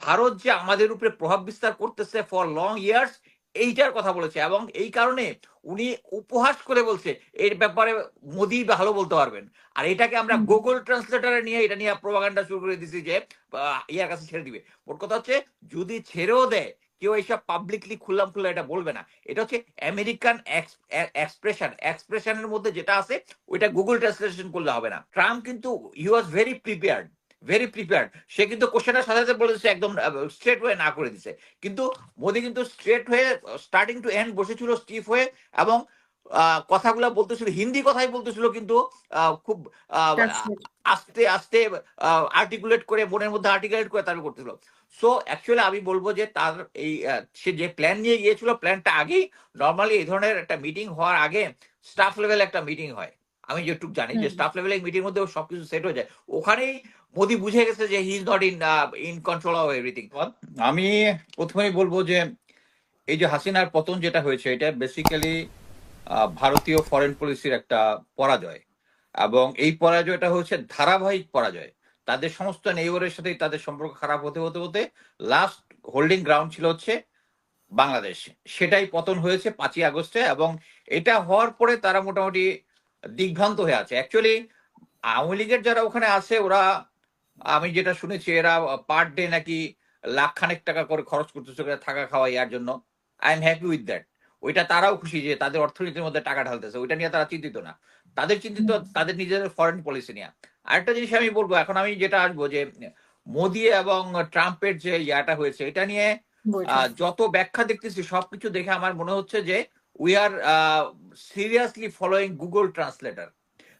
ভারত যে আমাদের উপরে প্রভাব বিস্তার করতেছে ফর লং ইয়ার্স এইটার কথা বলেছে এবং এই কারণে উনি উপহাস করে বলছে এর ব্যাপারে মোদি ভালো বলতে পারবেন। আর এটাকে আমরা গুগল ট্রান্সলেটারে নিয়ে এটা নিয়ে প্রোপাগান্ডা শুরু করে দিছি যে ইয়ার কাছে ছেড়ে দিবে। ওর কথা হচ্ছে যদি ছেড়েও দেয় কেউ এইসব পাবলিকলি খুললাম খুললা এটা বলবে না। এটা হচ্ছে আমেরিকান এক্সপ্রেশন এক্সপ্রেশনের মধ্যে যেটা আছে ওইটা গুগল ট্রান্সলেশন করলে হবে না। ট্রাম্প কিন্তু he was very prepared very prepared সে কিন্তু কোশ্চেনের সাথে সাথে বলেছে একদম স্ট্রেট হয়ে না করে দিছে। কিন্তু মোদি কিন্তু স্ট্রেট হয়ে স্টার্টিং টু এন্ড বসেছিল স্টিফ হয়ে এবং কথাগুলা বলতেছিল হিন্দি কথাই বলতেছিল কিন্তু খুব আস্তে আস্তে আর্টিকুলেট করে মনের মধ্যে আর্টিকুলেট করে তারপর করতেছিল। সো অ্যাকচুয়ালি আমি বলব যে তার এই সে যে প্ল্যান নিয়ে গিয়েছিল প্ল্যানটা আগেই নর্মালি এই ধরনের একটা মিটিং হওয়ার আগে স্টাফ লেভেল একটা মিটিং হয়। আমি যেটুকু জানি যে স্টাফ লেভেলের মিটিং মধ্যে সবকিছু সেট হয়ে যায়। ওখানেই মোদি বুঝে গেছে যে he is not in in control of everything আমি প্রথমেই বলব যে এই যে হাসিনার পতন যেটা হয়েছে, এটা বেসিক্যালি ভারতীয় ফরেন পলিসির একটা পরাজয়। এবং এই পরাজয়টা হচ্ছে ধারাবাহিক পরাজয়। তাদের সমস্ত নেইবারের সাথেই তাদের সম্পর্ক খারাপ হতে হতে হতে লাস্ট হোল্ডিং গ্রাউন্ড ছিল হচ্ছে বাংলাদেশ। সেটাই পতন হয়েছে পাঁচই আগস্টে এবং এটা হওয়ার পরে তারা মোটামুটি দিগ্ভ্রান্ত হয়ে আছে। অ্যাকচুয়ালি আওয়ামী লীগের যারা ওখানে আছে, ওরা আমি যেটা শুনেছি এরা পার ডে নাকি লাখ খানেক টাকা করে খরচ করতেছে থাকা খাওয়া ইয়ার জন্য। I am happy with that ওইটা তারাও খুশি যে তাদের অর্থনীতির মধ্যে টাকা ঢালতেছে। ওইটা নিয়ে তারা চিন্তিত না। তাদের চিন্তিত তাদের নিজেদের ফরেন পলিসি নিয়ে। আরেকটা জিনিস আমি বলব এখন আমি যেটা আসব যে মোদি এবং ট্রাম্পের যে ইয়াটা হয়েছে এটা নিয়ে যত ব্যাখ্যা দেখতেছি সবকিছু দেখে আমার মনে হচ্ছে যে we are seriously following Google translator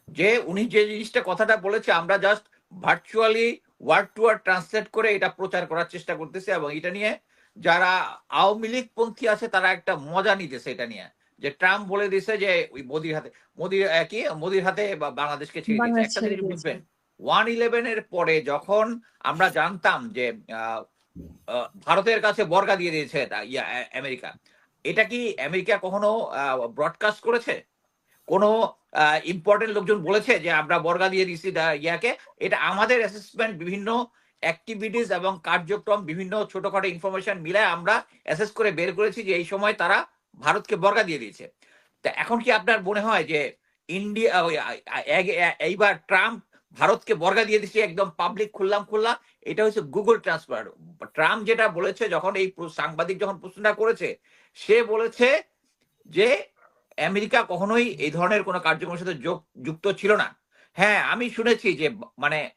যে উনি যে জিনিসটা কথাটা বলেছে আমরা just virtually word to word translate করে এটা প্রচার করার চেষ্টা করতেছে এবং এটা নিয়ে যারা আওয়ামী লীগ পন্থী আছে তারা একটা মজা নিতেছে এটা নিয়ে। যে ট্রাম্প বলে দিছে যে ওই মোদির হাতে মোদির কি? মোদির হাতে বা- বাংলাদেশকে ছেড়ে দিচ্ছে একটা জিনিস বুঝবেন ওয়ান ইলেভেনের পরে যখন আমরা জানতাম যে ভারতের কাছে বর্গা দিয়ে দিয়েছে ইয়া, আমেরিকা। এটা কি আমেরিকা কখনো ব্রডকাস্ট করেছে? কোনো ইম্পর্টেন্ট লোকজন বলেছে যে আমরা বর্গা দিয়ে দিচ্ছি ইয়াকে। এটা আমাদের অ্যাসেসমেন্ট বিভিন্ন অ্যাক্টিভিটিস এবং কার্যক্রম, বিভিন্ন ছোটখাটো ইনফরমেশন মিলায় আমরা অ্যাসেস করে বের করেছি যে এই সময় তারা ভারতকে বর্গা দিয়ে দিয়েছে। তা এখন কি আপনার মনে হয় যে ইন্ডিয়া এইবার ট্রাম্প ভারতকে বর্গা দিয়ে দিচ্ছে একদম পাবলিক খুললাম খুললাম, এটা হচ্ছে গুগল ট্রান্সফার ট্রাম্প যেটা বলেছে, যখন এই সাংবাদিক যখন প্রশ্নটা করেছে, সে বলেছে যে আমেরিকা কখনোই এই ধরনের কোনো কার্যক্রমের সাথে যোগ- যুক্ত ছিল না। হ্যাঁ আমি শুনেছি যে মানে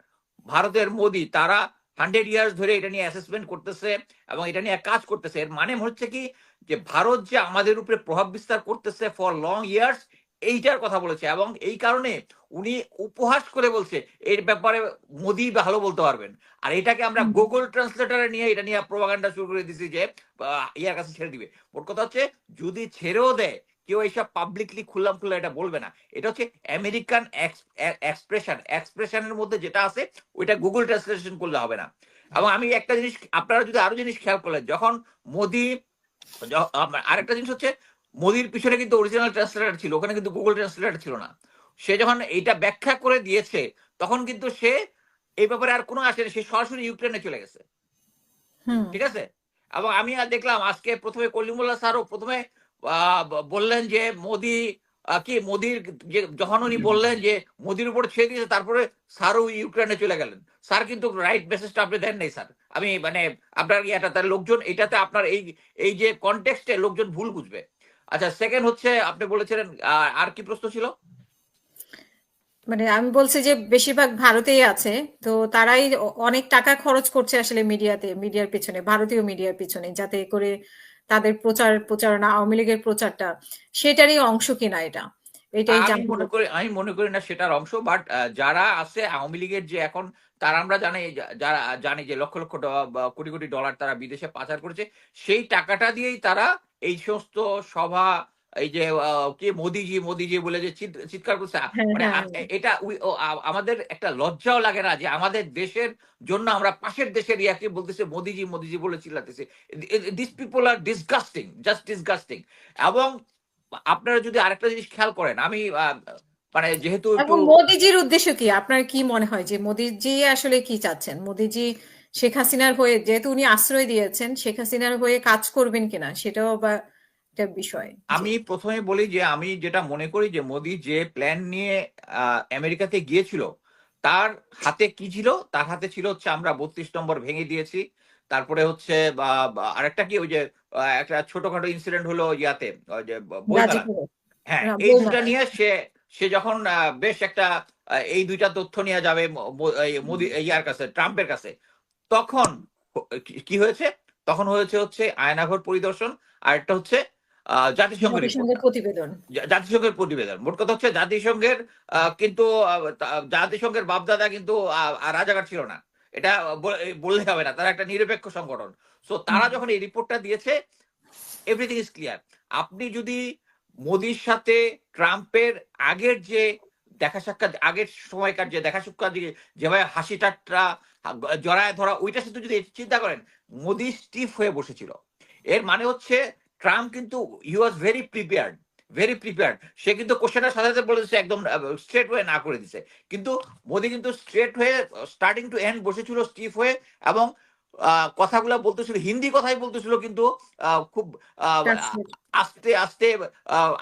ভারতের মোদি তারা হান্ড্রেড ইয়ার্স ধরে এটা নিয়ে অ্যাসেসমেন্ট করতেছে এবং এটা নিয়ে কাজ করতেছে। এর মানে হচ্ছে কি যে ভারত যে আমাদের উপরে প্রভাব বিস্তার করতেছে ফর লং ইয়ার্স এইটার কথা বলেছে এবং এই কারণে উনি উপহাস করে বলছে এর ব্যাপারে মোদি ভালো বলতে পারবেন। আর এটাকে আমরা। গুগল ট্রান্সলেটারে নিয়ে এটা নিয়ে প্রোপাগান্ডা শুরু করে দিছি যে ইয়ার কাছে ছেড়ে দিবে। ওর কথা হচ্ছে যদি ছেড়েও দেয় কেউ এইসব পাবলিকলি খুললাম খুললা এটা বলবে না। এটা হচ্ছে আমেরিকান এক্সপ্রেশন এক্সপ্রেশনের মধ্যে যেটা আছে ওইটা গুগল ট্রান্সলেশন করলে হবে না। এবং আমি একটা জিনিস আপনারা যদি আরও জিনিস খেয়াল করলেন যখন মোদি আরেকটা জিনিস হচ্ছে মোদির পিছনে কিন্তু অরিজিনাল ট্রান্সলেটার ছিল ওখানে কিন্তু গুগল ট্রান্সলেটার ছিল না। সে যখন এইটা ব্যাখ্যা করে দিয়েছে তখন কিন্তু সে এই ব্যাপারে আর কোনো আসেনি সে সরাসরি ইউক্রেনে চলে গেছে। ঠিক আছে? এবং আমি আর দেখলাম আজকে প্রথমে কলিমুল্লাহ স্যারও প্রথমে বললেন যে মোদি আহ, কি মোদির যে যখন উনি বললেন যে মোদির উপর ছেড়ে দিয়েছে তারপরে স্যারও ইউক্রেনে চলে গেলেন। স্যার কিন্তু রাইট মেসেজটা আপনি দেন নাই স্যার। আমি মানে আপনার ইয়েটা তার লোকজন এটাতে আপনার এই এই যে কনটেক্সটে লোকজন ভুল বুঝবে। আচ্ছা সেকেন্ড হচ্ছে আপনি বলেছিলেন আহ, আর কি প্রশ্ন ছিল? মানে আমি বলছি যে বেশিরভাগ ভারতেই আছে তো তারাই অনেক টাকা খরচ করছে আসলে মিডিয়াতে মিডিয়ার পিছনে ভারতীয় মিডিয়ার পিছনে যাতে করে তাদের প্রচার প্রচারণা আওয়ামী লীগের প্রচারটা সেটারই অংশ কিনা এটা? এটাই আমি মনে করি আমি মনে করি না সেটার অংশ বাট যারা আছে আওয়ামী লীগের যে এখন তারা আমরা জানি যারা জানি যে লক্ষ লক্ষ কোটি কোটি ডলার তারা বিদেশে পাচার করেছে সেই টাকাটা দিয়েই তারা এই সমস্ত সভা এই যে কি মোদিজি মোদিজি বলে যে চিৎকার করছে হ্যাঁ, মানে হ্যাঁ, এটা আমাদের একটা লজ্জাও লাগে না যে আমাদের দেশের জন্য আমরা পাশের দেশের ইয়াকে বলতেছে মোদিজি মোদিজি বলে চিল্লাতেছে। This people are disgusting just disgusting এবং আপনারা যদি আরেকটা জিনিস খেয়াল করেন আমি মানে যেহেতু মোদিজির উদ্দেশ্য কি? আপনার কি মনে হয় যে মোদিজি আসলে কি চাচ্ছেন? মোদিজি শেখ হাসিনার হয়ে যেহেতু উনি আশ্রয় দিয়েছেন শেখ হাসিনার হয়ে কাজ করবেন কিনা? সেটাও বা একটা বিষয়। আমি প্রথমে বলি যে আমি যেটা মনে করি যে মোদি যে প্ল্যান নিয়ে আমেরিকাতে গিয়েছিল তার হাতে কি ছিল? তার হাতে ছিল হচ্ছে আমরা বত্রিশ নম্বর ভেঙে দিয়েছি। তারপরে হচ্ছে আরেকটা কি ওই যে একটা ছোটখাটো ইনসিডেন্ট হলো ইয়াতে হ্যাঁ না, এই দুটা নিয়ে সে সে যখন বেশ একটা এই দুইটা তথ্য নিয়ে যাবে মোদি ইয়ার কাছে ট্রাম্পের কাছে তখন কি- হয়েছে? তখন হয়েছে হচ্ছে আয়নাঘর পরিদর্শন আর একটা হচ্ছে জাতিসংঘের প্রতিবেদন। জাতিসংঘের প্রতিবেদন। মোট কথা হচ্ছে জাতিসংঘের কিন্তু জাতিসংঘের বাপদাদা কিন্তু রাজাকার ছিল না। এটা বল- বললে হবে না। তারা একটা নিরপেক্ষ সংগঠন। সো তারা যখন এই রিপোর্টটা দিয়েছে এভরিথিং ইজ ক্লিয়ার আপনি যদি মোদির সাথে ট্রাম্পের আগের যে দেখা সাক্ষাৎ আগের সময়কার যে দেখা সাক্ষাৎ যেভাবে হাসি ঠাট্টা হা- জড়ায় ধরা ওইটা শুধু যদি চিন্তা করেন মোদি স্টিফ হয়ে বসেছিল। এর মানে হচ্ছে ট্রাম্প কিন্তু he was very prepared very prepared সে কিন্তু কোশ্চেনটার সাথে সাথে বলেছে একদম স্ট্রেট হয়ে না করে দিছে। কিন্তু মোদি কিন্তু স্ট্রেট হয়ে স্টার্টিং টু এন্ড বসেছিল স্টিফ হয়ে এবং কথাগুলো বলতেছিল হিন্দি কথাই বলতেছিল কিন্তু খুব আস্তে আস্তে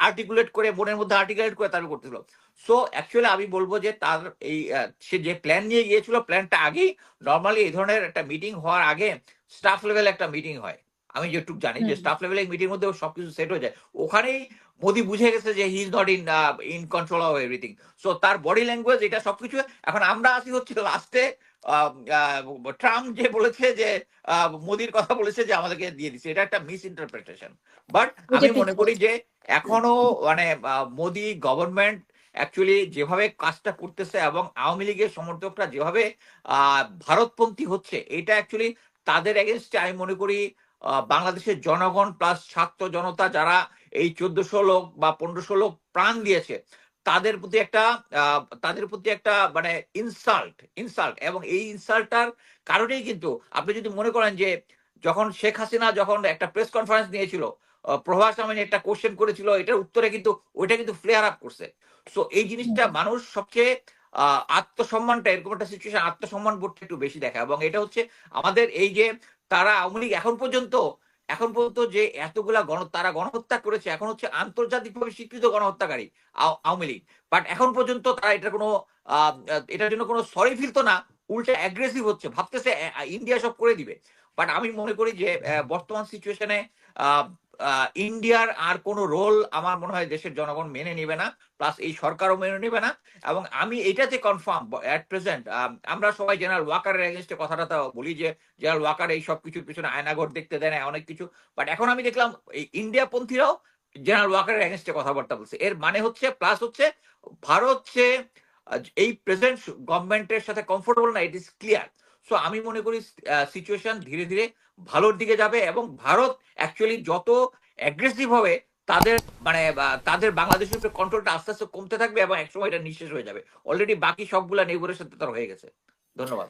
আর্টিকুলেট করে মনের মধ্যে আর্টিকুলেট করে তারপর করতেছিল। সো অ্যাকচুয়ালি আমি বলব যে তার এই সে যে প্ল্যান নিয়ে গিয়েছিল প্ল্যানটা আগেই নর্মালি এই ধরনের একটা মিটিং হওয়ার আগে স্টাফ লেভেল একটা মিটিং হয়। আমি যেটুকু জানি যে স্টাফ লেভেলের মিটিং মধ্যে সবকিছু সেট হয়ে যায়। ওখানেই মোদি বুঝে গেছে যে he is not in in control of everything so তার বডি ল্যাঙ্গুয়েজ এটা সবকিছু এখন আমরা আসি হচ্ছে লাস্টে ট্রাম্প যে বলেছে যে মোদির কথা বলেছে যে আমাদেরকে দিয়ে দিচ্ছে। এটা একটা মিস ইন্টারপ্রিটেশন বাট আমি মনে করি যে এখনও মানে মোদি গভর্নমেন্ট অ্যাকচুয়ালি যেভাবে কাজটা করতেছে এবং আওয়ামী লীগের সমর্থকরা যেভাবে আহ, ভারতপন্থী হচ্ছে এটা অ্যাকচুয়ালি তাদের এগেনস্টে আমি মনে করি বাংলাদেশের জনগণ প্লাস ছাত্র জনতা যারা এই চোদ্দশো লোক বা পনেরোশো লোক প্রাণ দিয়েছে তাদের প্রতি একটা তাদের প্রতি একটা মানে ইনসাল্ট ইনসাল্ট এবং এই ইনসাল্টটার কারণেই কিন্তু আপনি যদি মনে করেন যে যখন শেখ হাসিনা যখন একটা প্রেস কনফারেন্স নিয়েছিল প্রভাস আমিন একটা কোশ্চেন করেছিল এটার উত্তরে কিন্তু ওইটা কিন্তু ফ্লেয়ার আপ করছে। সো এই জিনিসটা মানুষ সবচেয়ে আহ, আত্মসম্মানটা এরকম একটা সিচুয়েশন আত্মসম্মান বোধটা একটু বেশি দেখা এবং এটা হচ্ছে আমাদের এই যে তারা আওয়ামী লীগ এখন পর্যন্ত এখন পর্যন্ত যে এতগুলা গণ, তারা গণহত্যা করেছে, এখন হচ্ছে আন্তর্জাতিকভাবে স্বীকৃত গণহত্যাকারী আও- আওয়ামী লীগ। বাট এখন পর্যন্ত তারা এটা কোনো এটার জন্য কোনো সরি ফিলতো না, উল্টা অ্যাগ্রেসিভ হচ্ছে, ভাবতেছে ইন্ডিয়া সব করে দিবে। বাট আমি মনে করি যে বর্তমান সিচুয়েশনে ইন্ডিয়ার আর কোনো রোল আমার মনে হয় দেশের জনগণ মেনে নেবে না প্লাস এই সরকারও মেনে নেবে না। এবং আমি এটাতে কনফার্ম অ্যাট প্রেজেন্ট আমরা সবাই জেনারেল ওয়াকারের এগেনস্টে কথাটা তো বলি যে জেনারেল ওয়াকার এই সব কিছুর পিছনে আয়নাঘর দেখতে দেয় না, অনেক কিছু। বাট এখন আমি দেখলাম এই ইন্ডিয়া পন্থীরাও জেনারেল ওয়াকারের এগেনস্টে কথাবার্তা বলছে। এর মানে হচ্ছে প্লাস হচ্ছে, ভারত যে এই প্রেজেন্ট গভর্নমেন্টের সাথে কমফোর্টেবল না ইট ইজ ক্লিয়ার সো আমি মনে করি সিচুয়েশন ধীরে ধীরে ভালোর দিকে যাবে এবং ভারত অ্যাকচুয়ালি যত অ্যাগ্রেসিভ হবে, তাদের মানে তাদের বাংলাদেশের উপরে কন্ট্রোলটা আস্তে আস্তে কমতে থাকবে এবং একসময় এটা নিঃশেষ হয়ে যাবে। অলরেডি বাকি সবগুলা নেইবরের সাথে তার হয়ে গেছে। ধন্যবাদ।